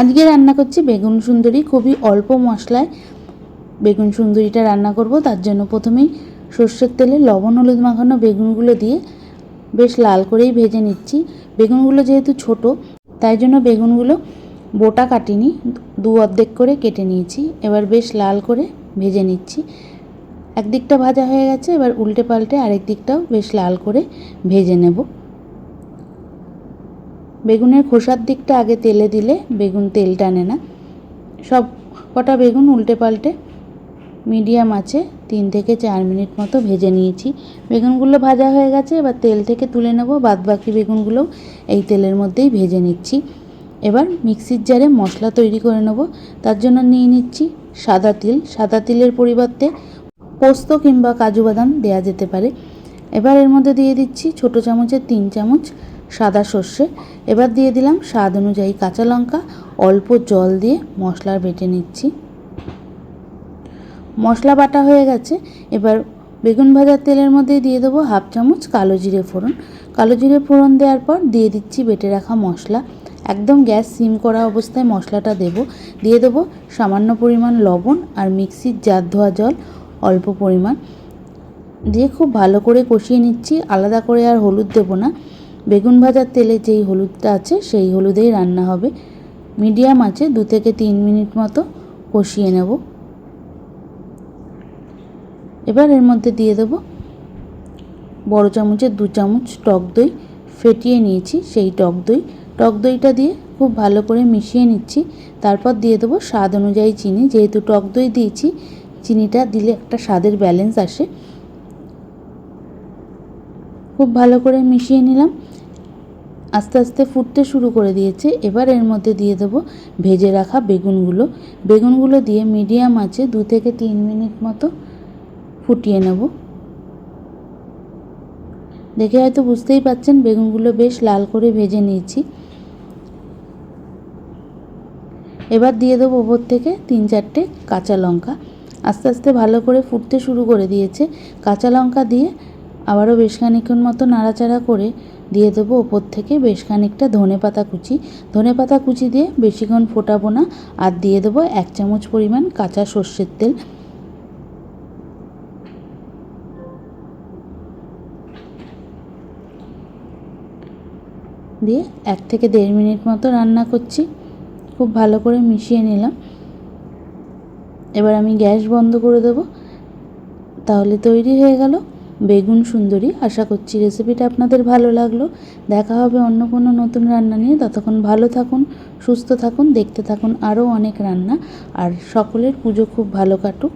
আজকে রান্না করছি বেগুন সুন্দরী, খুবই অল্প মশলায় বেগুন সুন্দরীটা রান্না করব। তার জন্য প্রথমেই সর্ষের তেলে লবণ হলুদ মাখানো বেগুনগুলো দিয়ে বেশ লাল করেই ভেজে নিচ্ছি। বেগুনগুলো যেহেতু ছোট, তাই জন্য বেগুনগুলো বোটা কাটিনি, দু অর্ধেক করে কেটে নিয়েছি। এবার বেশ লাল করে ভেজে নিচ্ছি। একদিকটা ভাজা হয়ে গেছে, এবার উল্টে পাল্টে আরেক দিকটাও বেশ লাল করে ভেজে নেব। বেগুনের খোসার দিকটা আগে তেলে দিলে বেগুন তেল টানে না। সব কটা বেগুন উল্টে পাল্টে মিডিয়াম আছে, তিন থেকে চার মিনিট মতো ভেজে নিয়েছি। বেগুনগুলো ভাজা হয়ে গেছে, এবার তেল থেকে তুলে নেব। বাদ বাকি বেগুনগুলোও এই তেলের মধ্যেই ভেজে নিচ্ছি। এবার মিক্সির জারে মশলা তৈরি করে নেব। তার জন্য নিয়ে নিচ্ছি সাদা তিল। সাদা তিলের পরিবর্তে পোস্ত কিংবা কাজু বাদাম দেওয়া যেতে পারে। এবার এর মধ্যে দিয়ে দিচ্ছি ছোটো চামচের তিন চামচ সাদা সর্ষে। এবার দিয়ে দিলাম স্বাদ অনুযায়ী কাঁচা লঙ্কা। অল্প জল দিয়ে মশলা বেটে নিচ্ছি। মশলা বাটা হয়ে গেছে। এবার বেগুন ভাজার তেলের মধ্যে দিয়ে দেবো হাফ চামচ কালো জিরে ফোড়ন। কালো জিরে ফোড়ন দেওয়ার পর দিয়ে দিচ্ছি বেটে রাখা মশলা। একদম গ্যাস সিম করা অবস্থায় মশলাটা দেব। দিয়ে দেবো সামান্য পরিমাণ লবণ আর মিক্সির জার ধোয়া জল, অল্প পরিমাণ। দিয়ে খুব ভালো করে কষিয়ে নিচ্ছি। আলাদা করে আর হলুদ দেবো না। বেগুন ভাজার তেলে যেই হলুদটা আছে, সেই হলুদেই রান্না হবে। মিডিয়াম আছে, দু থেকে তিন মিনিট মতো কষিয়ে নেব। এবার এর মধ্যে দিয়ে দেবো বড় চামচের দু চামচ টক দই। ফেটিয়ে নিয়েছি সেই টক দই। টক দইটা দিয়ে খুব ভালো করে মিশিয়ে নিচ্ছি। তারপর দিয়ে দেবো স্বাদ অনুযায়ী চিনি। যেহেতু টক দই দিয়েছি, চিনিটা দিলে একটা স্বাদের ব্যালেন্স আসে। খুব ভালো করে মিশিয়ে নিলাম। আস্তে আস্তে ফুটতে শুরু করে দিয়েছে। এবার এর মধ্যে দিয়ে দেবো ভেজে রাখা বেগুনগুলো। বেগুনগুলো দিয়ে মিডিয়াম আছে দু থেকে তিন মিনিট মতো ফুটিয়ে নেব। দেখে হয়তো বুঝতেই পাচ্ছেন, বেগুনগুলো বেশ লাল করে ভেজে নিয়েছি। এবার দিয়ে দেবো ওপর থেকে তিন চারটে কাঁচা লঙ্কা। আস্তে আস্তে ভালো করে ফুটতে শুরু করে দিয়েছে। কাঁচা লঙ্কা দিয়ে আবারও বেশ খানিক্ষণ মতো নাড়াচাড়া করে দিয়ে দেবো ওপর থেকে বেশ খানিকটা ধনে পাতা কুচি। ধনে পাতা কুচি দিয়ে বেশিক্ষণ ফোটাবো না আর দিয়ে দেবো এক চামচ পরিমাণ কাঁচা সর্ষের তেল। দিয়ে এক থেকে দেড় মিনিট মতো রান্না করছি। খুব ভালো করে মিশিয়ে নিলাম। এবার আমি গ্যাস বন্ধ করে দেব। তাহলে তৈরি হয়ে গেল। বেগুন সুন্দরী। আশা করছি রেসিপিটা আপনাদের ভালো লাগল। দেখা হবে অন্য কোনো নতুন রান্না নিয়ে। ততক্ষণ ভালো থাকুন, সুস্থ থাকুন, দেখতে থাকুন আরও অনেক রান্না। আর সকলের পুজো খুব ভালো কাটুক।